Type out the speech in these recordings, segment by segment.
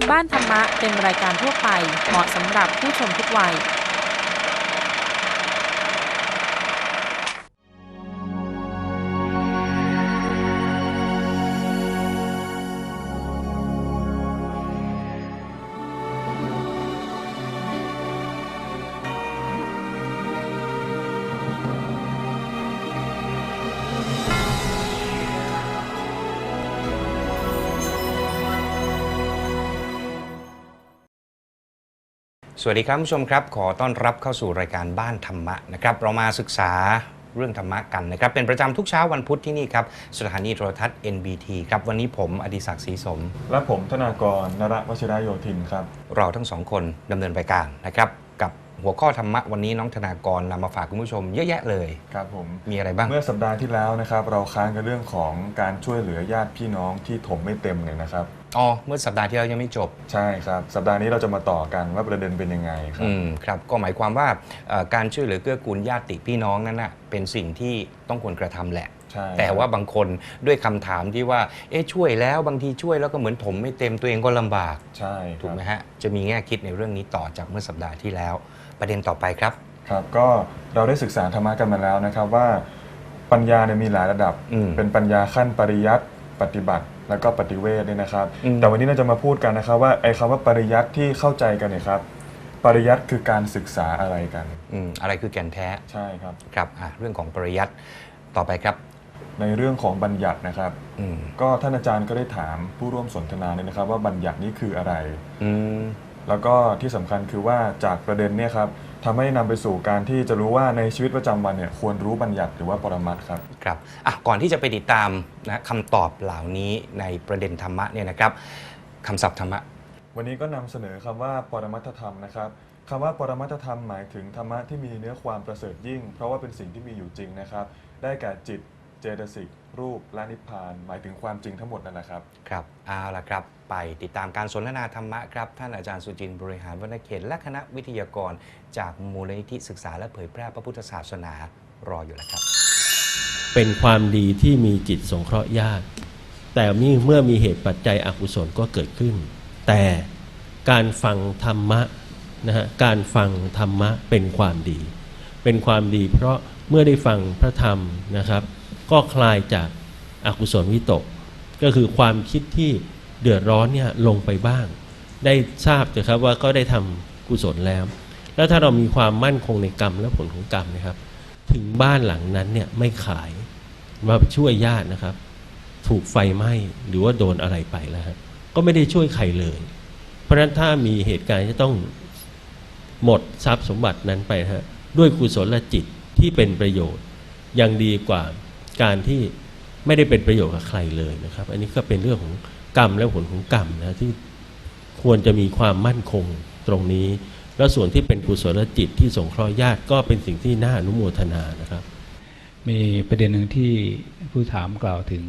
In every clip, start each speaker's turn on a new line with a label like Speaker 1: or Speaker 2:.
Speaker 1: การบ้านธรรมะเป็นรายการทั่วไปเหมาะสำหรับผู้ชมทุกวัย
Speaker 2: สวัสดีครับผู้ชมครับ ขอต้อนรับเข้าสู่รายการบ้านธรรมะนะครับ เรามาศึกษาเรื่องธรรมะกันนะครับ เป็นประจำทุกเช้าวันพุธที่นี่ครับ สถานีโทรทัศน์ NBT ครับ วันนี้ผมอดิศักดิ์ศรีสม
Speaker 3: และผมธนากรนรวชิรโยธินครับ
Speaker 2: เราทั้งสองคนดำเนินรายการนะครับ กับหัวข้อธรรมะวันนี้น้องธนากรนำมาฝากคุณผู้ชมเยอะแยะเลย
Speaker 3: ครับผม
Speaker 2: มีอะไรบ้าง
Speaker 3: เมื่อสัปดาห์ที่แล้วนะครับ เราค้างกันเรื่องของการช่วยเหลือญาติพี่น้องที่ถมไม่เต็มเนี่ยนะครับ
Speaker 2: อ๋อเมื่อสัปดาห์ที่แล้วยังไม่จบ
Speaker 3: ใช่ครับ สัปดาห์นี้เราจะมาต่อกันว่าประเด็นเป็นยังไงครั
Speaker 2: อื
Speaker 3: บ
Speaker 2: มครับก็หมายความว่าเอ่อการช่วยเหลือเกื้อกูลญาติพี่น้องนั้นนะเป็นสิ่งที่ต้องควรกระทำแหละ
Speaker 3: ใช่
Speaker 2: แต่ว่าบางคนด้วยคำถามที่ว่าเอ๊ะช่วยแล้วบางทีช่วยแล้วก็เหมือนถมไม่เต็มตัวเองก็ลำบาก
Speaker 3: ใช่ค
Speaker 2: ถูก
Speaker 3: รับ
Speaker 2: ไหมฮะ จะมีแง่คิดในเรื่องนี้ต่อจากเมื่อสัปดาห์ที่แล้ว ประเด็นต่อไปครับ
Speaker 3: ครับก็เราได้ศึกษาธรรมะกันมาแล้วนะครับว่าปัญญาเนี่ยมีหลายระดับ
Speaker 2: อืม
Speaker 3: เป็นปัญญาขั้นปริยัติปฏิบัติ แล้วก็ปฏิเวทเนี่ยนะครับ
Speaker 2: อืม
Speaker 3: แต่วันนี้เราจะมาพูดกันนะครับว่าไอ้คำว่าปริยัติที่เข้าใจกันเนี่ยครับ ปริยัติคือการศึกษาอะไรกัน
Speaker 2: อืมอะไรคือแก่นแท้
Speaker 3: ใช่ครับ
Speaker 2: ครับอะเรื่องของปริยัติต่อไปครับ
Speaker 3: ในเรื่องของบัญญัตินะครับ
Speaker 2: อืม
Speaker 3: ก็ท่านอาจารย์ก็ได้ถามผู้ร่วมสนทนาเนี่ยนะครับ ว่าบัญญัตินี้คืออะไร
Speaker 2: อืม
Speaker 3: แล้วก็ที่สำคัญคือว่าจากประเด็นเนี่ยครับ ทำให้นำไปสู่การที่จะรู้ว่าในชีวิตประจำวันเนี่ยควรรู้บัญญัติหรือว่าปรมัตถ์ครับ
Speaker 2: ครับอะก่อนที่จะไปติดตามนะคำตอบเหล่านี้ในประเด็นธรรมะเนี่ยนะครับคำศัพท์ธรรมะ
Speaker 3: วันนี้ก็นำเสนอคำว่าปรมัตถธรรมนะครับคำว่าปรมัตถธรรมหมายถึงธรรมะที่มีเนื้อความประเสริฐยิ่ง เพราะว่าเป็นสิ่งที่มีอยู่จริงนะครับ ได้แก่จิต เจตสิกรูปและนิพพาน หมายถึงความจริงทั้งหมดนั่นแหละครับ
Speaker 2: ครับเอาละครับ ไปติดตามการสนทนาธรรมะครับ ท่านอาจารย์สุจินต์บริหารวรรณเขตและคณะวิทยากร จากมูลนิธิศึกษาและเผยแพร่พระพุทธศาสนารออยู่แล้วครับ
Speaker 4: เป็นความดีที่มีจิตสงเคราะห์ญาติแต่มีเมื่อมีเหตุปัจจัยอกุศลก็เกิดขึ้น แต่การฟังธรรมะนะฮะการฟังธรรมะเป็นความดี เป็นความดีเพราะเมื่อได้ฟังพระธรรมนะครับ ก็คลายจากอากุศลวิตก ก็คือความคิดที่เดือดร้อนเนี่ยลงไปบ้าง ได้ทราบเลยครับว่าก็ได้ทำกุศลแล้ว แล้วถ้าเรามีความมั่นคงในกรรมและผลของกรรมนะครับ ถึงบ้านหลังนั้นเนี่ยไม่ขายมาช่วยญาตินะครับ ถูกไฟไหม้หรือว่าโดนอะไรไปแล้วก็ไม่ได้ช่วยใครเลย เพราะฉะนั้นถ้ามีเหตุการณ์จะต้องหมดทรัพย์สมบัตินั้นไปฮะด้วยกุศลจิตที่เป็นประโยชน์ยังดีกว่า การที่ไม่ได้เป็นประโยชน์กับใครเลยนะครับ อันนี้ก็เป็นเรื่องของกรรมและผลของกรรมนะที่ควรจะมีความมั่นคงตรงนี้ แล้วส่วนที่เป็นกุศลจิตที่สงเคราะห์ญาติก็เป็นสิ่งที่น่าอนุโมทนานะครับ
Speaker 5: มีประเด็นหนึ่งที่ผู้ถามกล่าวถึง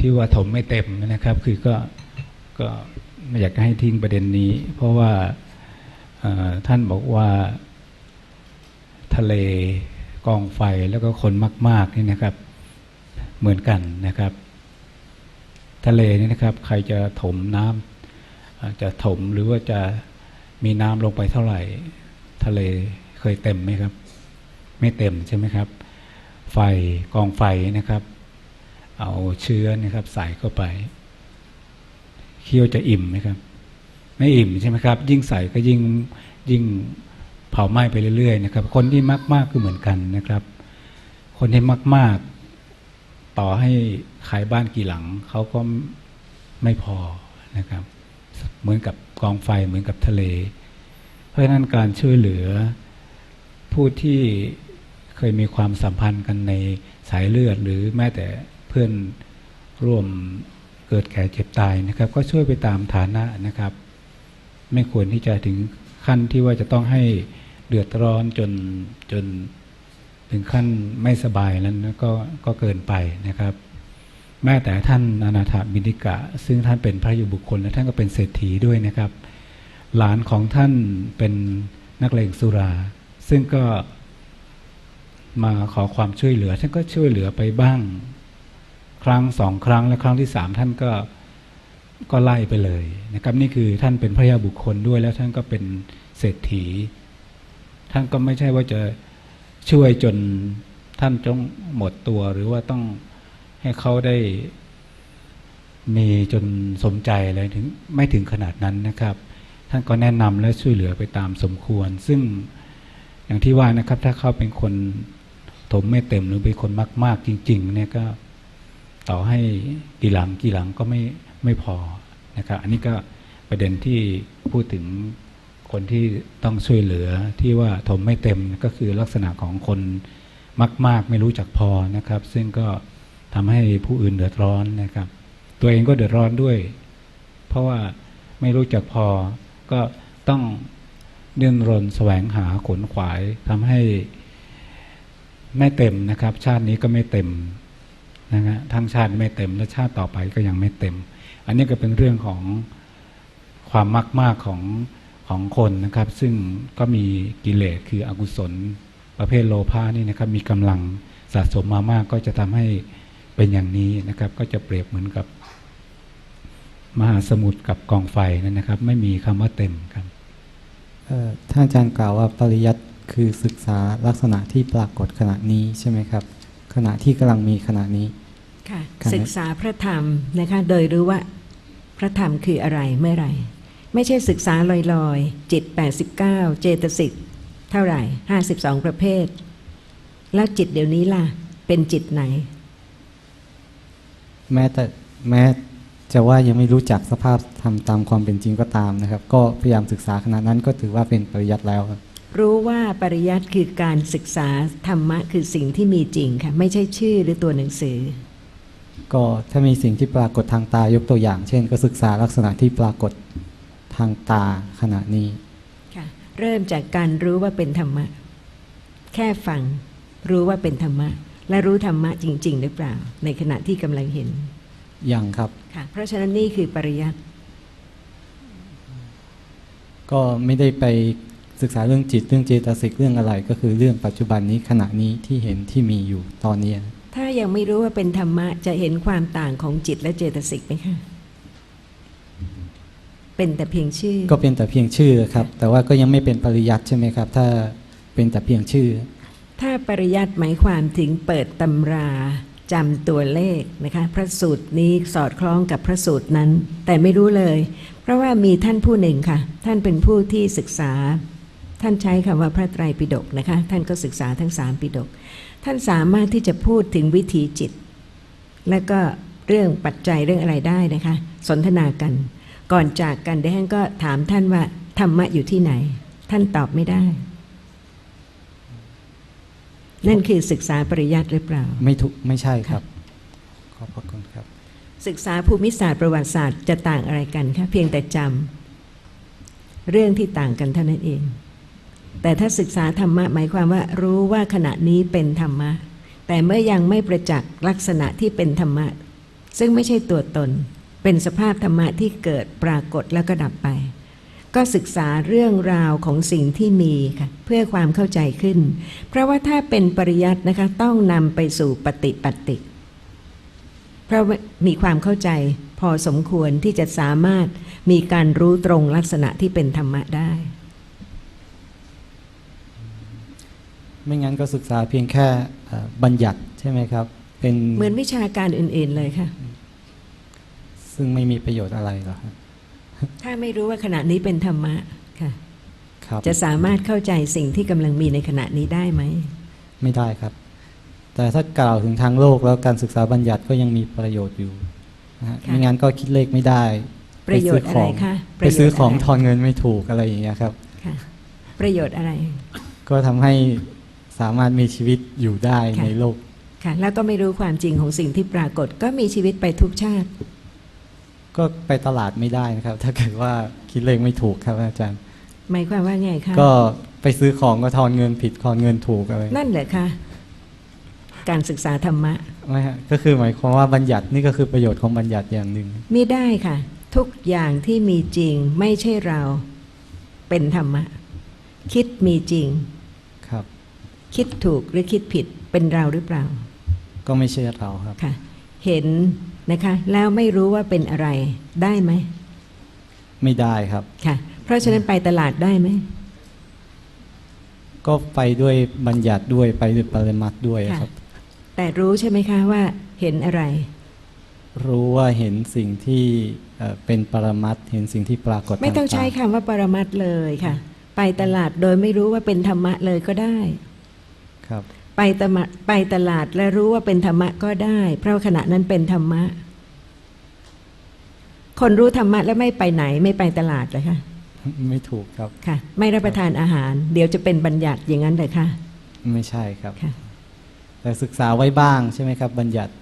Speaker 5: ที่ว่าถมไม่เต็มนะครับ คือก็ก็ไม่อยากให้ทิ้งประเด็นนี้ เพราะว่าท่านบอกว่าทะเล กองไฟแล้วก็คนมาก ๆนี่นะครับ เหมือนกันนะครับ ทะเลนี่นะครับ ใครจะถมน้ำอ่าจะถมหรือว่าจะมีน้ำลงไปเท่าไหร่ ทะเลเคยเต็มไหมครับ ไม่เต็มใช่ไหมครับ ไฟกองไฟนะครับ เอาเชื้อนะครับ ใส่เข้าไปเคี่ยวจะอิ่มไหมครับ ไม่อิ่มใช่ไหมครับ ยิ่งใส่ก็ยิ่งยิ่ง ผาไหม้ไปเรื่อยๆนะครับ คนที่มากๆก็เหมือนกันนะครับ คนที่มาก ๆ ต่อให้ขายบ้านกี่หลังเขาก็ไม่พอนะครับ เหมือนกับกองไฟเหมือนกับทะเล เพราะฉะนั้นการช่วยเหลือผู้ที่เคยมีความสัมพันธ์กันในสายเลือด หรือแม้แต่เพื่อนร่วมเกิดแก่เจ็บตายนะครับ ก็ช่วยไปตามฐานะนะครับ ไม่ควรที่จะถึงขั้นที่ว่าจะต้องให้ เดือดร้อนจนจนถึงขั้นไม่สบายแล้นก็ก็เกินไปนะครับ แม้แต่ท่านอนาถบินิกะ ซึ่งท่านเป็นพระยุบุคคลและท่านก็เป็นเศรษฐีด้วยนะครับ หลานของท่านเป็นนักเลงสุรา ซึ่งก็มาขอความช่วยเหลือ ท่านก็ช่วยเหลือไปบ้าง ครั้งสองครั้งและครั้งที่สามท่านก็ก็ไล่ไปเลยนะครับ นี่คือท่านเป็นพระยาบุคคลด้วยแล้วท่านก็เป็นเศรษฐี ท่านก็ไม่ใช่ว่าจะช่วยจนท่านจงหมดตัวหรือว่าต้องให้เขาได้มีจนสมใจอะไรถึงไม่ถึงขนาดนั้นนะครับ ท่านก็แนะนำและช่วยเหลือไปตามสมควร ซึ่งอย่างที่ว่านะครับ ถ้าเขาเป็นคนถมไม่เต็มหรือเป็นคนมาก ๆ จริง ๆ เนี่ยก็ต่อให้กี่หลังกี่หลังก็ไม่ไม่พอนะครับ อันนี้ก็ประเด็นที่พูดถึง คนที่ต้องช่วยเหลือที่ว่าถมไม่เต็มก็คือลักษณะของคนมาก ๆ ไม่รู้จักพอนะครับ ซึ่งก็ทำให้ผู้อื่นเดือดร้อนนะครับ ตัวเองก็เดือดร้อนด้วย เพราะว่าไม่รู้จักพอก็ต้องเดินรนแสวงหาขนขวายทำให้ไม่เต็มนะครับ ชาตินี้ก็ไม่เต็มนะฮะทั้งชาติไม่เต็มและชาติต่อไปก็ยังไม่เต็ม อันนี้ก็เป็นเรื่องของความมากมากๆของ ของคนนะครับ ซึ่งก็มีกิเลสคืออกุศลประเภทโลภะนี่นะครับมีกำลังสะสมมามากก็จะทำให้เป็นอย่างนี้นะครับ ก็จะเปรียบเหมือนกับ มหาสมุทรกับกองไฟนั่นนะครับ ไม่มีคำว่าเต็มครับ
Speaker 6: เอ่อท่านอาจารย์กล่าวว่าปริยัติคือศึกษาลักษณะที่ปรากฏขณะนี้ใช่ไหมครับ ขณะที่กำลังมีขณะนี้
Speaker 7: ค่ะ
Speaker 6: ครับ
Speaker 7: ศึกษาพระธรรมนะคะโดยรู้ว่าพระธรรมคืออะไรเมื่อไหร่ ไม่ใช่ศึกษาลอยๆ จิต 89 เจตสิกเท่าไหร่ 52 ประเภท แล้วจิตเดี๋ยวนี้ล่ะ เป็นจิตไหน
Speaker 6: แม้แต่แม้จะว่ายังไม่รู้จักสภาพธรรมตามความเป็นจริงก็ตามนะครับ ก็พยายามศึกษาขณะนั้นก็ถือว่าเป็นปริยัติแล้วครับ
Speaker 7: รู้ว่าปริยัติคือการศึกษาธรรมะคือสิ่งที่มีจริงค่ะ ไม่ใช่ชื่อหรือตัวหนังสือ
Speaker 6: ก็ถ้ามีสิ่งที่ปรากฏทางตายกตัวอย่าง เช่น ก็ศึกษาลักษณะที่ปรากฏ ทางตาขณะนี้
Speaker 7: ค่ะเริ่มจากการรู้ว่าเป็นธรรมะ แค่ฟังรู้ว่าเป็นธรรมะ และรู้ธรรมะจริง ๆ หรือเปล่า ในขณะที่กำลังเห็น
Speaker 6: ยังครับ
Speaker 7: ค่ะเพราะฉะนั้นนี่คือปริยัติ
Speaker 6: ก็ไม่ได้ไปศึกษาเรื่องจิตเรื่องเจตสิกเรื่องอะไร ก็คือเรื่องปัจจุบันนี้ขณะนี้ที่เห็นที่มีอยู่ตอนนี้
Speaker 7: ถ้ายังไม่รู้ว่าเป็นธรรมะจะเห็นความต่างของจิตและเจตสิกไหมคะ เป็นแต่เพียงชื่อ
Speaker 6: ก็เป็นแต่เพียงชื่อครับ แต่ว่าก็ยังไม่เป็นปริยัติใช่ไหมครับ ถ้าเป็นแต่เพียงชื่อ
Speaker 7: ถ้าปริยัติหมายความถึงเปิดตำราจำตัวเลขนะคะ พระสูตรนี้สอดคล้องกับพระสูตรนั้น แต่ไม่รู้เลย เพราะว่ามีท่านผู้หนึ่งค่ะ ท่านเป็นผู้ที่ศึกษา ท่านใช้คำว่าพระไตรปิฎกนะคะ ท่านก็ศึกษาทั้งสามปิฎกท่านสามารถที่จะพูดถึงวิถีจิต และก็เรื่องปัจจัยเรื่องอะไรได้นะคะ สนทนากัน ก่อนจากกันดิฉันก็ถามท่านว่าธรรมะอยู่ที่ไหน ท่านตอบไม่ได้ นั่นคือศึกษาปริยัติหรือเปล่า
Speaker 6: ไม่ถูกไม่ใช่ครับ ขอบพระคุณครับ
Speaker 7: ศึกษาภูมิศาสตร์ประวัติศาสตร์จะต่างอะไรกันคะเพียงแต่จำเรื่องที่ต่างกันเท่านั้นเอง แต่ถ้าศึกษาธรรมะหมายความว่า รู้ว่าขณะนี้เป็นธรรมะแต่เมื่อยังไม่ประจักษ์ลักษณะที่เป็นธรรมะ ซึ่งไม่ใช่ตัวตน เป็นสภาพธรรมะที่เกิดปรากฏแล้วก็ดับไป ก็ศึกษาเรื่องราวของสิ่งที่มีค่ะเพื่อความเข้าใจขึ้น เพราะว่าถ้าเป็นปริยัตินะคะต้องนำไปสู่ปฏิปัติเพราะว่ามีความเข้าใจพอสมควรที่จะสามารถมีการรู้ตรงลักษณะที่เป็นธรรมะได้
Speaker 6: ไม่งั้นก็ศึกษาเพียงแค่เอ่อบัญญัติใช่ไหมครับ เป็น
Speaker 7: เหมือนวิชาการอื่นๆเลยค่ะ
Speaker 6: ซึ่งไม่มีประโยชน์อะไรหรอกครับ
Speaker 7: ถ้าไม่รู้ว่าขณะนี้เป็นธรรมะค่ะ
Speaker 6: ครับ
Speaker 7: จะสามารถเข้าใจสิ่งที่กำลังมีในขณะนี้ได้ไหม
Speaker 6: ไม่ได้ครับ แต่ถ้ากล่าวถึงทางโลกแล้วการศึกษาบัญญัติก็ยังมีประโยชน์อยู่นะฮะ
Speaker 7: ค่ะ
Speaker 6: ไม่งั้นก็คิดเลขไม่ได้
Speaker 7: ประโยชน์อะไรคะ
Speaker 6: ไปซื้อของ
Speaker 7: ประโยชน์อะไร
Speaker 6: ทอนเงินไม่ถูกอะไรอย่างเงี้ยครับ
Speaker 7: ค่ะประโยชน์อะไร
Speaker 6: ก็ทำให้สามารถมีชีวิตอยู่ได้
Speaker 7: ค่ะ
Speaker 6: ในโลก
Speaker 7: ค่ะแล้วก็ไม่รู้ความจริงของสิ่งที่ปรากฏก็มีชีวิตไปทุกชาติ
Speaker 6: ก็ไปตลาดไม่ได้นะครับ ถ้าเกิดว่าคิดเลขไม่ถูกครับอาจารย์
Speaker 7: หมายความว่าไงคะ
Speaker 6: ก็ไปซื้อของก็ทอนเงินผิดทอนเงินถูกอะไร
Speaker 7: นั่นเหรอคะการศึกษาธรรมะ
Speaker 6: ไม่ฮะก็คือหมายความว่าบัญญัตินี่ก็คือประโยชน์ของบัญญัติอย่างหนึ่ง
Speaker 7: มิได้ค่ะ ทุกอย่างที่มีจริงไม่ใช่เราเป็นธรรมะ คิดมีจริง
Speaker 6: ครับ
Speaker 7: คิดถูกหรือคิดผิดเป็นเราหรือเปล่า
Speaker 6: ก็ไม่ใช่เราครับ
Speaker 7: ค่ะ เห็น นะคะ แล้วไม่รู้ว่าเป็นอะไรได้ไหม
Speaker 6: ไม่ได้ครับ
Speaker 7: ค่ะ เพราะฉะนั้นไปตลาดได้ไหม
Speaker 6: ก็ไปด้วยบัญญัติด้วยไปด้วยปริมัติด้วย
Speaker 7: ค่ะ
Speaker 6: ครับ
Speaker 7: แต่รู้ใช่ไหมคะว่าเห็นอะไร
Speaker 6: รู้ว่าเห็นสิ่งที่เอ่อเป็นปรมัตถ์เห็นสิ่งที่ปรากฏ
Speaker 7: ไม่ต้อง
Speaker 6: ทา
Speaker 7: ใช้
Speaker 6: ตา
Speaker 7: คำว่าปรมัตถ์เลยค่ะ ไปตลาดโดยไม่รู้ว่าเป็นธรรมะเลยก็ได้
Speaker 6: ครับ
Speaker 7: ไปตมะไปตลาดและรู้ว่าเป็นธรรมะก็ได้ เพราะขณะนั้นเป็นธรรมะ คนรู้ธรรมะแล้วไม่ไปไหนไม่ไปตลาดเลยค่ะ
Speaker 6: ไม่ถูกครับ
Speaker 7: ค่ะ ไม่รับประทานอาหาร เดี๋ยวจะเป็นบัญญัติอย่างนั้นเลยค่ะ
Speaker 6: ไม่ใช่ครับ
Speaker 7: ค่ะ
Speaker 6: แต่ศึกษาไว้บ้างใช่ไหมครับ บัญญัติ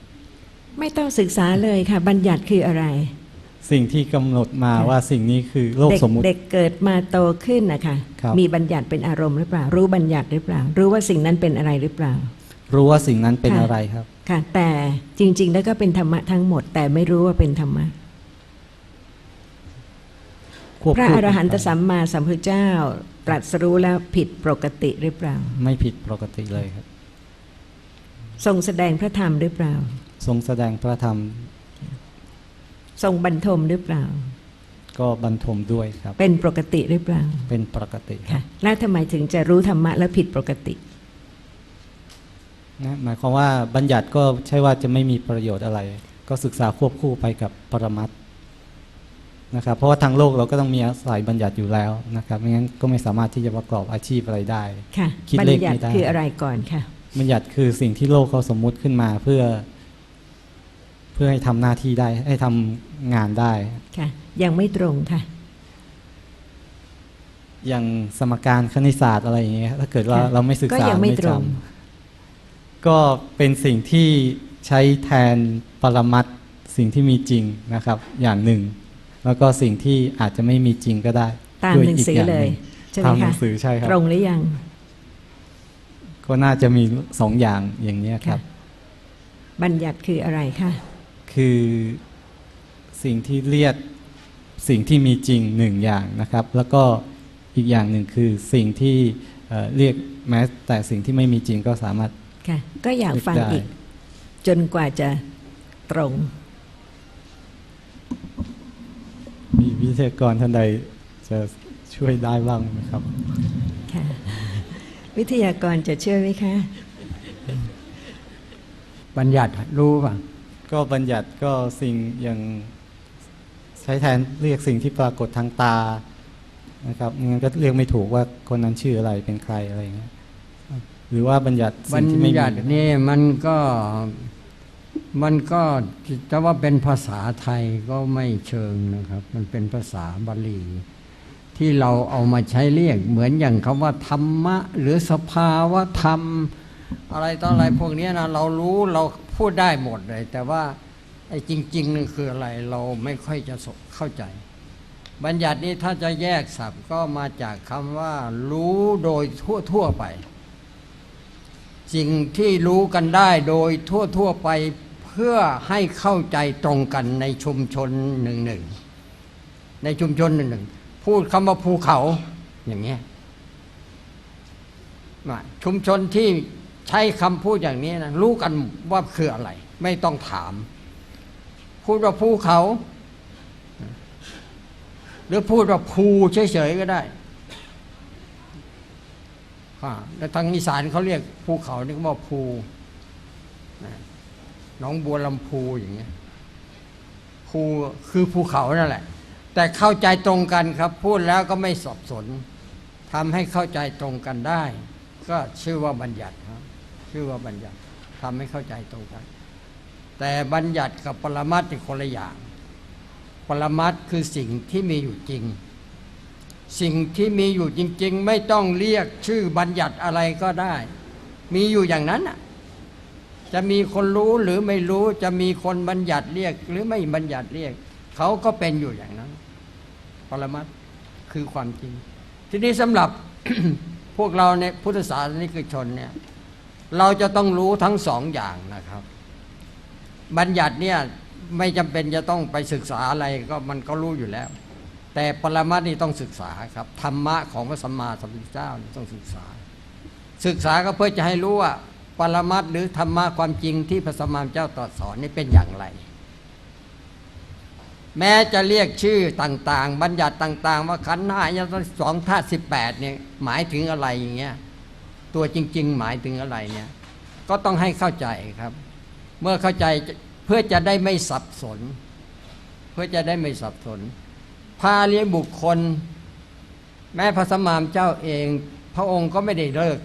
Speaker 7: ไม่ต้องศึกษาเลยค่ะ บัญญัติคืออะไร
Speaker 6: สิ่งที่กำหนดมา
Speaker 7: ค่ะ
Speaker 6: ว่าสิ่งนี้คือโลก
Speaker 7: เด็ก
Speaker 6: สมมุติ
Speaker 7: เด็กเกิดมาโตขึ้นนะคะ
Speaker 6: ครับ
Speaker 7: มีบัญญัติเป็นอารมณ์หรือเปล่า รู้บัญญัติหรือเปล่า รู้ว่าสิ่งนั้นเป็นอะไรหรือเปล่า
Speaker 6: รู้ว่าสิ่งนั้นเป็น
Speaker 7: ค่ะ
Speaker 6: อะไรครับ
Speaker 7: ค่ะ แต่จริง ๆ แล้วก็เป็นธรรมะทั้งหมด แต่ไม่รู้ว่าเป็นธรรมะ
Speaker 6: ควบ
Speaker 7: พระ
Speaker 6: คู่
Speaker 7: อรหันต
Speaker 6: กันไป
Speaker 7: สัมมาสัมพุทธเจ้า ตรัสรู้แล้วผิดปกติหรือเปล่า
Speaker 6: ไม่ผิดปกติเลยครับ
Speaker 7: ทรงแสดงพระธรรมหรือเปล่า
Speaker 6: ทรงแสดงพระธรรม
Speaker 7: ทรงบรรทมหรือเปล่า
Speaker 6: ก็บรรทมด้วยครับ
Speaker 7: เป็นปกติหรือเปล่า
Speaker 6: เป็นปกติครั
Speaker 7: ค่ะ
Speaker 6: บ
Speaker 7: แล้วทำไมถึงจะรู้ธรรมะแล้วผิดปกติ
Speaker 6: นะหมายความว่าบัญญัติก็ใช่ว่าจะไม่มีประโยชน์อะไร ก็ศึกษาควบคู่ไปกับปรมัตถ์นะครับเพราะว่าทางโลกเราก็ต้องมีอาศัยบัญญัติอยู่แล้วนะครับไม่งั้นก็ไม่สามารถที่จะประกอบอาชีพอะไรได้
Speaker 7: ค่ะ
Speaker 6: คิด
Speaker 7: บัญ
Speaker 6: เลข
Speaker 7: ญั
Speaker 6: ไม่
Speaker 7: ติ
Speaker 6: ได้
Speaker 7: คืออะไรก่อนค่ะ
Speaker 6: บัญญัติคือสิ่งที่โลกเขาสมมุติขึ้นมาเพื่อ เพื่อให้ทำหน้าที่ได้ ให้ทำงานได้
Speaker 7: ค่ะ ยังไม่ตรงค่ะ
Speaker 6: อย่างสมการคณิตศาสตร์อะไรอย่างเงี้ยถ้าเกิดว่า
Speaker 7: ค่ะ
Speaker 6: เราไม่ศึก
Speaker 7: ก็
Speaker 6: ษา
Speaker 7: ยังไม่ตรง
Speaker 6: จำก็เป็นสิ่งที่ใช้แทนปรมัตถ์สิ่งที่มีจริงนะครับ อย่างหนึ่ง แล้วก็สิ่งที่อาจจะไม่มีจริงก็ได้
Speaker 7: ตาม
Speaker 6: ด้วย
Speaker 7: หนังสือ
Speaker 6: อีกย่า
Speaker 7: เลย
Speaker 6: หนึ่ง
Speaker 7: ใช่ไหม
Speaker 6: ตามหนั
Speaker 7: คะ
Speaker 6: งสือใช่ครับ
Speaker 7: ตรงหรือยัง
Speaker 6: ก็น่าจะมีสองอย่างอย่างเนี้ยครับ
Speaker 7: บัญญัติคืออะไรคะ
Speaker 6: คือสิ่งที่เรียกสิ่งที่มีจริงหนึ่งอย่างนะครับ แล้วก็อีกอย่างหนึ่งคือสิ่งที่เอ่อเรียกแม้แต่สิ่งที่ไม่มีจริงก็สามารถ
Speaker 7: ค่ะก็อยากฟัง
Speaker 6: ได้
Speaker 7: อีก จนกว่าจะตรง
Speaker 6: มีวิทยากรท่านใดจะช่วยได้บ้างไหมครับ
Speaker 7: ค่ะวิทยากรจะเชื่อไหมคะ
Speaker 8: บัญญัติรู้ป่ะ
Speaker 6: ก็บัญญัติก็สิ่งอย่างใช้แทนเรียกสิ่งที่ปรากฏทางตานะครับงั้นก็เรียกไม่ถูกว่าคนนั้นชื่ออะไรเป็นใครอะไรอย่างเงี้ยหรือว่าบัญญัติสิ่งที่ไม่มี
Speaker 8: ญัตินี่มันก็มันก็จะว่าเป็นภาษาไทยก็ไม่เชิงนะครับ มันเป็นภาษาบาลีที่เราเอามาใช้เรียก เหมือนอย่างคำว่าธรรมะ หรือสภาวะธรรม อะไรต่ออะไรพวกนี้นะเรารู้เรา พูดได้หมดเลย แต่ว่าไอ้จริงๆนั่นคืออะไรเราไม่ค่อยจะเข้าใจ บัญญัตินี้ถ้าจะแยกศัพท์ก็มาจากคำว่า รู้โดยทั่วทั่วๆไปสิ่งที่รู้กันได้โดยทั่วทั่วๆไปเพื่อให้เข้าใจตรงกันในชุมชนหนึ่งหนึ่งในชุมชนหนึ่งหนึ่งพูดคำว่าภูเขาอย่างเงี้ยมาชุมชนที่ ใช้คำพูดอย่างนี้นะรู้กันว่าคืออะไร ไม่ต้องถาม พูดว่าภูเขา หรือพูดว่าภูเฉยๆก็ได้อ่าแล้วทางอีสานเขาเรียกภูเขานี่ก็ว่าภูนะหนองบัวลำพูอย่างเงี้ยภูคือภูเขานั่นแหละ แต่เข้าใจตรงกันครับ พูดแล้วก็ไม่สับสนทำให้เข้าใจตรงกันได้ ก็ชื่อว่าบัญญัติครับ ชื่อว่าบัญญัติทำให้เข้าใจตรงกัน แต่บัญญัติกับปรมัตถ์เป็นคนละอย่าง ปรมัตถ์คือสิ่งที่มีอยู่จริง สิ่งที่มีอยู่จริง ๆ ไม่ต้องเรียกชื่อบัญญัติอะไรก็ได้ มีอยู่อย่างนั้นน่ะจะมีคนรู้หรือไม่รู้จะมีคนบัญญัติเรียก หรือไม่บัญญัติเรียก เขาก็เป็นอยู่อย่างนั้น ปรมัตถ์คือความจริง ทีนี้สำหรับพวกเราในพุทธศาสนิกชนเนี่ย เราจะต้องรู้ทั้งสองอย่างนะครับ บัญญัติเนี่ยไม่จำเป็นจะต้องไปศึกษาอะไรก็มันก็รู้อยู่แล้ว แต่ปรมัตนี่ต้องศึกษาครับธรรมะของพระสัมมาสัมพุทธเจ้านี่ต้องศึกษา ศึกษาก็เพื่อจะให้รู้ว่าปรมัตหรือธรรมะความจริงที่พระสัมมาสัมพุทธเจ้าตรัสสอนนี่เป็นอย่างไร แม้จะเรียกชื่อต่าง ๆ บัญญัติต่าง ๆ ว่าขันธ์ห้ายังสองธาตุสิบแปดเนี่ยหมายถึงอะไรอย่างเงี้ย ตัวจริง ๆ หมายถึงอะไรเนี่ย ก็ต้องให้เข้าใจครับ เมื่อเข้าใจเพื่อจะได้ไม่สับสน เพื่อจะได้ไม่สับสน พาเลี้ยบุคคล แม้พระสมมามเจ้าเอง พระองค์ก็ไม่ได้เลิก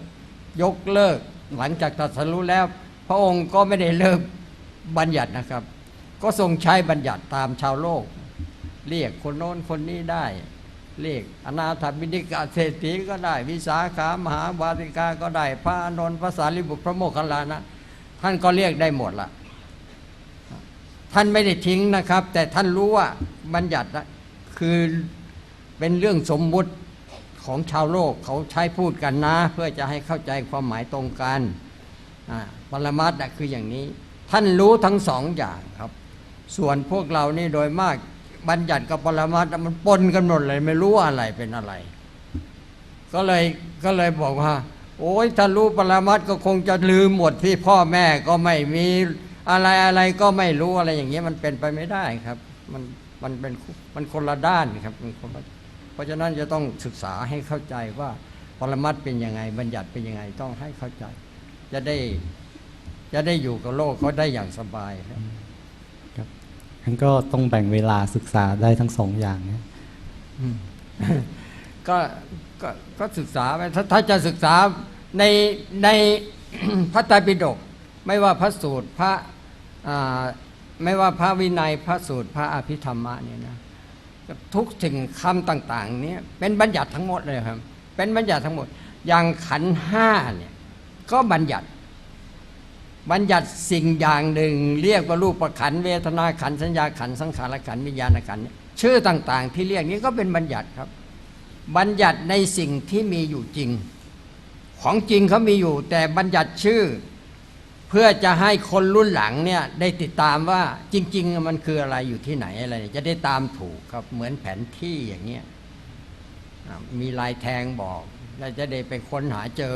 Speaker 8: ยกเลิก หลังจากตรัสรู้แล้ว พระองค์ก็ไม่ได้เลิกบัญญัตินะครับ ก็ทรงใช้บัญญัติตามชาวโลก เรียกคนโน้นคนนี้ได้ เรียกอนาถบิณิกาเศรษฐีก็ได้ วิสาขามหาบาติกาก็ได้ พระอานนท์พระสารีบุตรพระโมคคัลลานะ ท่านก็เรียกได้หมดละท่านไม่ได้ทิ้งนะครับ แต่ท่านรู้ว่าบัญญัตินะคือเป็นเรื่องสมมุติของชาวโลกเขาใช้พูดกันนะ เพื่อจะให้เข้าใจความหมายตรงกันปรมัตถ์คืออย่างนี้ ท่านรู้ทั้งสองอย่างครับ ส่วนพวกเรานี่โดยมาก บัญญัติกับปรมัตถ์มันปนกันหมดเลยไม่รู้อะไรเป็นอะไร ก็เลยก็เลยบอกว่า โอ้ยถ้ารู้ปรมัตถ์ก็คงจะลืมหมดที่พ่อแม่ก็ไม่มีอะไรอะไรก็ไม่รู้อะไรอย่างเงี้ยมันเป็นไปไม่ได้ครับ มันมันเป็นมันคนละด้านครับมันคนละเพราะฉะนั้นจะต้องศึกษาให้เข้าใจว่าปรมัตถ์เป็นยังไง บัญญัติเป็นยังไงต้องให้เข้าใจ จะได้จะได้อยู่กับโลกเขาได้อย่างสบายครับ
Speaker 6: งั้นก็ต้องแบ่งเวลาศึกษาได้ทั้งสองอย่างนะ
Speaker 8: อืมก็ก็ก็ศึกษาไปถ้าถ้าจะศึกษาในในพระไตรปิฎกไม่ว่าพระสูตรพระไม่ว่าพระวินัยพระสูตรพระอภิธรรมะเนี่ยนะทุกสิ่งคำต่างๆเนี่ยเป็นบัญญัติทั้งหมดเลยครับ เป็นบัญญัติทั้งหมด อย่างขันห้าเนี่ยก็บัญญัติ บัญญัติสิ่งอย่างหนึ่ง เรียกว่ารูปขันเวทนาขันสัญญาขันสังขารขันวิญญาณขันชื่อต่าง ๆ ที่เรียกนี้ก็เป็นบัญญัติครับ บัญญัติในสิ่งที่มีอยู่จริง ของจริงเขามีอยู่ แต่บัญญัติชื่อ เพื่อจะให้คนรุ่นหลังเนี่ยได้ติดตามว่าจริง ๆ มันคืออะไรอยู่ที่ไหนอะไร จะได้ตามถูกครับเหมือนแผนที่อย่างเงี้ยมีลายแทงบอก แล้วจะได้ไปค้นหาเจอ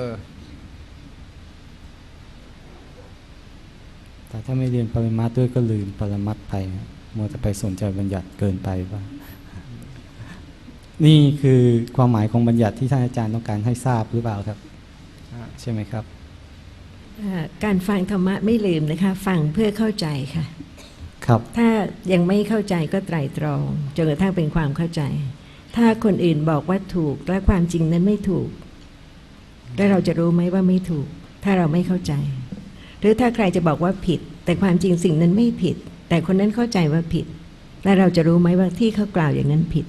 Speaker 6: แต่ถ้าไม่เรียนปริมาตรด้วยก็ลืมปรมัตถ์ไปนะมัวจะไปสนใจบัญญัติเกินไปบ้างนี่คือความหมายของบัญญัติที่ท่านอาจารย์ต้องการให้ทราบหรือเปล่าครับใช่ไหมครับ
Speaker 7: อ่าการฟังธรรมะไม่ลืมนะคะ ฟังเพื่อเข้าใจค่ะ
Speaker 6: ครับ
Speaker 7: ถ้ายังไม่เข้าใจก็ไตรตรองจนกระทั่งเป็นความเข้าใจ ถ้าคนอื่นบอกว่าถูกและความจริงนั้นไม่ถูก แล้วเราจะรู้ไหมว่าไม่ถูก ถ้าเราไม่เข้าใจ หรือถ้าใครจะบอกว่าผิด แต่ความจริงสิ่งนั้นไม่ผิด แต่คนนั้นเข้าใจว่าผิด แล้วเราจะรู้ไหมว่าที่เขากล่าวอย่างนั้นผิด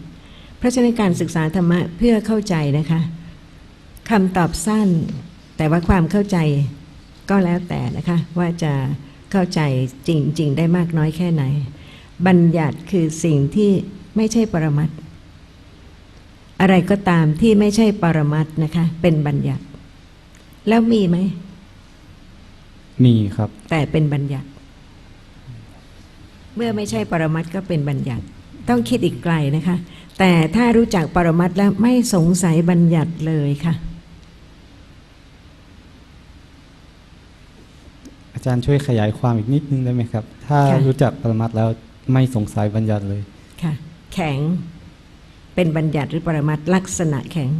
Speaker 7: เพราะฉะนั้นการศึกษาธรรมะเพื่อเข้าใจนะคะคำตอบสั้น แต่ว่าความเข้าใจก็แล้วแต่นะคะว่าจะเข้าใจจริง ๆ ได้มากน้อยแค่ไหน บัญญัติคือสิ่งที่ไม่ใช่ปรมัตอะไรก็ตามที่ไม่ใช่ปรมัตนะคะเป็นบัญญัติ แล้วมีไหม
Speaker 6: มีครับ
Speaker 7: แต่เป็นบัญญัติ เมื่อไม่ใช่ปรมัตถ์ก็เป็นบัญญัติ ต้องคิดอีกไกลนะคะ แต่ถ้ารู้จักปรมัตถ์แล้วไม่สงสัยบัญญัติเลยค่ะ
Speaker 6: อาจารย์ช่วยขยายความอีกนิดนึงได้ไหมครับ ถ้า
Speaker 7: ค่ะ
Speaker 6: รู้จักปรมัตถ์แล้วไม่สงสัยบัญญัติเลย
Speaker 7: ค่ะ แข็งเป็นบัญญัติหรือปรมัตถ์ลักษณะแข็ง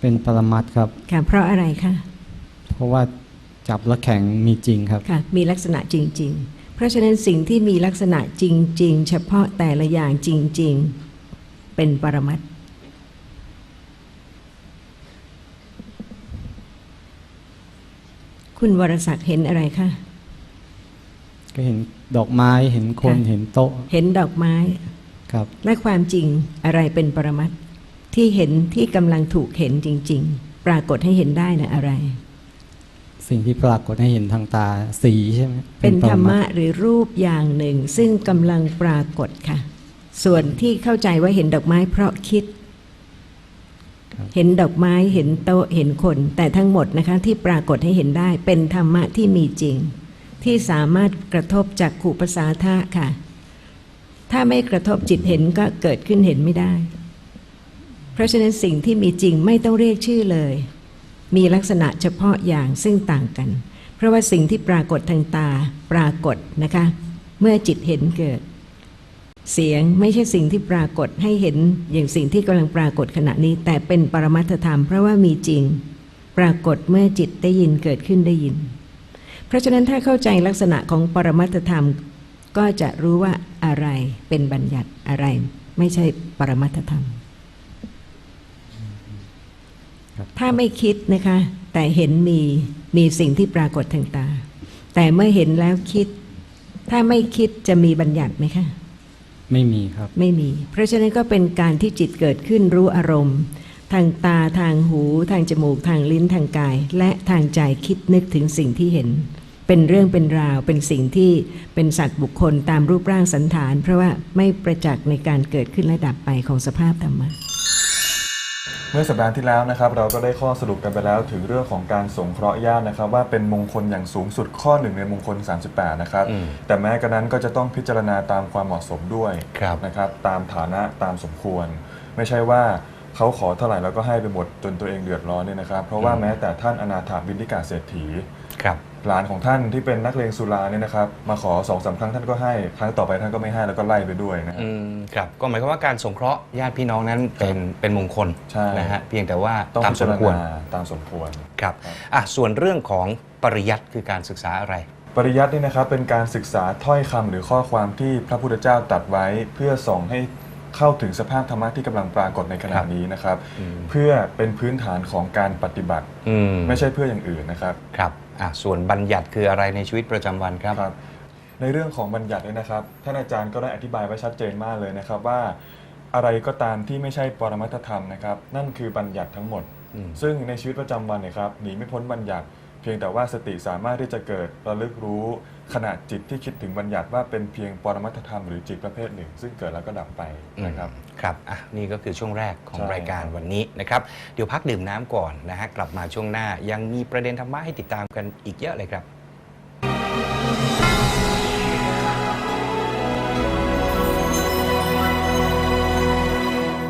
Speaker 6: เป็นปรมัตถ์ครับ
Speaker 7: ค่ะเพราะอะไรคะ
Speaker 6: เพราะว่า จับแล้วแข็งมีจริงครับ
Speaker 7: ค่ะมีลักษณะจริง ๆ เพราะฉะนั้นสิ่งที่มีลักษณะจริง ๆ เฉพาะแต่ละอย่างจริง ๆ เป็นปรมัตถ์คุณวรศักดิ์เห็นอะไรคะ
Speaker 6: ก็เห็นดอกไม้ เห็นคน
Speaker 7: ค่ะ
Speaker 6: เห็นโต๊ะ
Speaker 7: เห็นดอกไม้
Speaker 6: ครับ
Speaker 7: และความจริงอะไรเป็นปรมัตถ์ที่เห็นที่กำลังถูกเห็นจริง ๆ ปรากฏให้เห็นได้นะอะไร
Speaker 6: สิ่งที่ปรากฏให้เห็นทางตาสีใช่ไหม
Speaker 7: เป็น
Speaker 6: ป
Speaker 7: ธรรมะ
Speaker 6: ตถ์
Speaker 7: หรือรูปอย่างหนึ่ง ซึ่งกำลังปรากฏค่ะ ส่วนที่เข้าใจว่าเห็นดอกไม้เพราะคิด เห็นดอกไม้เห็นโต๊ะเห็นคน แต่ทั้งหมดนะคะที่ปรากฏให้เห็นได้เป็นธรรมะที่มีจริง ที่สามารถกระทบจากขู่ภาษาทะค่ะ ถ้าไม่กระทบจิตเห็นก็เกิดขึ้นเห็นไม่ได้ เพราะฉะนั้นสิ่งที่มีจริงไม่ต้องเรียกชื่อเลย มีลักษณะเฉพาะอย่างซึ่งต่างกัน เพราะว่าสิ่งที่ปรากฏทางตาปรากฏนะคะ เมื่อจิตเห็นเกิด เสียงไม่ใช่สิ่งที่ปรากฏให้เห็นอย่างสิ่งที่กำลังปรากฏขณะนี้ แต่เป็นปรมัตถธรรมเพราะว่ามีจริง ปรากฏเมื่อจิตได้ยินเกิดขึ้นได้ยิน เพราะฉะนั้นถ้าเข้าใจลักษณะของปรมัตถธรรม ก็จะรู้ว่าอะไรเป็นบัญญัติอะไร ไม่ใช่ปรมัตถธรรม ถ้าไม่คิดนะคะ แต่เห็นมีมีสิ่งที่ปรากฏทางตา แต่เมื่อเห็นแล้วคิด ถ้าไม่คิดจะมีบัญญัติไหมคะ
Speaker 6: ไม่มีครับ
Speaker 7: ไม่มี เพราะฉะนั้นก็เป็นการที่จิตเกิดขึ้นรู้อารมณ์ ทางตาทางหู ทางจมูก ทางลิ้นทางกาย และทางใจคิดนึกถึงสิ่งที่เห็น เป็นเรื่องเป็นราวเป็นสิ่งที่เป็นสัตว์บุคคลตามรูปร่างสันฐาน เพราะว่าไม่ประจักษ์ในการเกิดขึ้นและดับไปของสภาพธรรมะ
Speaker 3: เมื่อสัปดาห์ที่แล้วนะครับเราก็ได้ข้อสรุปกันไปแล้วถึงเรื่องของการสงเคราะห์ญาตินะครับ ว่าเป็นมงคลอย่างสูงสุดข้อหนึ่งในมงคล 38 นะครับ
Speaker 2: อืม
Speaker 3: แต่แม้กระนั้นก็จะต้องพิจารณาตามความเหมาะสมด้วย
Speaker 2: ครับ
Speaker 3: นะครับตามฐานะตามสมควร ไม่ใช่ว่าเขาขอเท่าไหร่แล้วก็ให้ไปหมดจนตัวเองเดือดร้อนเนี่ยนะครับ เพราะว่าแม้แต่ท่านอนาถาบินทิกาเศรษฐี
Speaker 2: ครับ
Speaker 3: หลานของท่านที่เป็นนักเลงสุราเนี่ยนะครับมาขอสองสามครั้งท่านก็ให้ครั้งต่อไปท่านก็ไม่ให้แล้วก็ไล่ไปด้วยนะครับ
Speaker 2: อืมครับก็หมายความว่าการสงเคราะห์ญาติพี่น้องนั้นเป็นเป็นมงคล
Speaker 3: ใช่
Speaker 2: นะฮะเพียงแต่ว่า
Speaker 3: ต้อง
Speaker 2: ตาม
Speaker 3: พิ
Speaker 2: ส
Speaker 3: จามร
Speaker 2: ควร
Speaker 3: ณาตามสมควร
Speaker 2: ครับอะส่วนเรื่องของปริยัติคือการศึกษาอะไร
Speaker 3: ปริยัตินี่นะครับเป็นการศึกษาถ้อยคำหรือข้อความที่พระพุทธเจ้าตรัดไว้เพื่อส่องให้ เข้าถึงสภาพธรรมะที่กำลังปรากฏในขณะ
Speaker 2: ครับ
Speaker 3: นี้นะครับ
Speaker 2: อืม
Speaker 3: เพื่อเป็นพื้นฐานของการปฏิบัติ
Speaker 2: อืม
Speaker 3: ไม่ใช่เพื่ออย่างอื่นนะครับ
Speaker 2: ครับอะส่วนบัญญัติคืออะไรในชีวิตประจำวันครับ
Speaker 3: ครับในเรื่องของบัญญัติเนี่ยนะครับ ท่านอาจารย์ก็ได้อธิบายไว้ชัดเจนมากเลยนะครับว่า อะไรก็ตามที่ไม่ใช่ปรมัตถธรรมนะครับ นั่นคือบัญญัติทั้งหมด
Speaker 2: อืม
Speaker 3: ซึ่งในชีวิตประจำวันเนี่ยครับหนีไม่พ้นบัญญัติ เพียงแต่ว่าสติสามารถที่จะเกิดระลึกรู้ ขณะจิตที่คิดถึงบัญญัติว่าเป็นเพียงปรมัตถธรรมหรือจิตประเภทหนึ่ง ซึ่งเกิดแล้วก็ดับไปนะครับ
Speaker 2: ครับอะนี่ก็คือช่วงแรกของรายการวันนี้นะครับ เดี๋ยวพักดื่มน้ำก่อนนะฮะกลับมาช่วงหน้ายังมีประเด็นธรรมะให้ติดตามกันอีกเยอะเลยครับ